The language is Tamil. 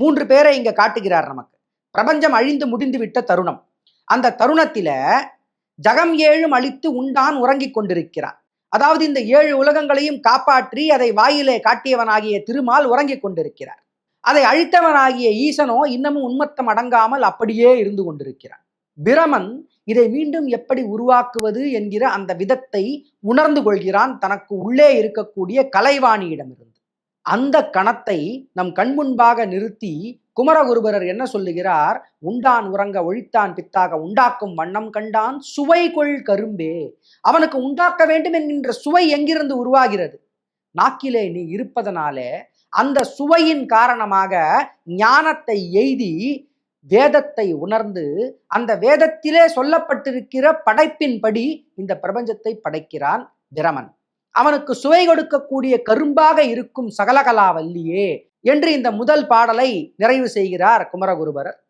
மூன்று பேரை இங்க காட்டுகிறார் நமக்கு. பிரபஞ்சம் அழிந்து முடிந்து விட்ட தருணம். அந்த தருணத்தில ஜகம் ஏழும் அழித்து உண்டான் உறங்கிக் கொண்டிருக்கிறான் அதாவது இந்த ஏழு உலகங்களையும் காப்பாற்றி அதை வாயிலே காட்டியவனாகிய திருமால் உறங்கிக் கொண்டிருக்கிறார். அதை அழித்தவனாகிய ஈசனோ இன்னமும் உண்மத்தம் அடங்காமல் அப்படியே இருந்து கொண்டிருக்கிறான் பிரமன் இதை மீண்டும் எப்படி உருவாக்குவது என்கிற அந்த விதத்தை உணர்ந்து கொள்கிறான் தனக்கு உள்ளே இருக்கக்கூடிய கலைவாணியிடமிருந்து. அந்த கணத்தை நம் கண்முன்பாக நிறுத்தி குமரகுருபரர் என்ன சொல்லுகிறார்? உண்டான் உறங்க ஒழித்தான் பித்தாக உண்டாக்கும் வண்ணம் கண்டான் சுவை கொள் கரும்பே. அவனுக்கு உண்டாக்க வேண்டும் என்கின்ற சுவை எங்கிருந்து உருவாகிறது? நாக்கிலே நீ இருப்பதனாலே அந்த சுவையின் காரணமாக ஞானத்தை எய்தி வேதத்தை உணர்ந்து அந்த வேதத்திலே சொல்லப்பட்டிருக்கிற படைப்பின்படி இந்த பிரபஞ்சத்தை படைக்கிறான் பிரமன். அவனுக்கு சுவை கொடுக்கக்கூடிய கரும்பாக இருக்கும் சகலகலாவல்லியே என்று இந்த முதல் பாடலை நிறைவு செய்கிறார் குமரகுருபரர்.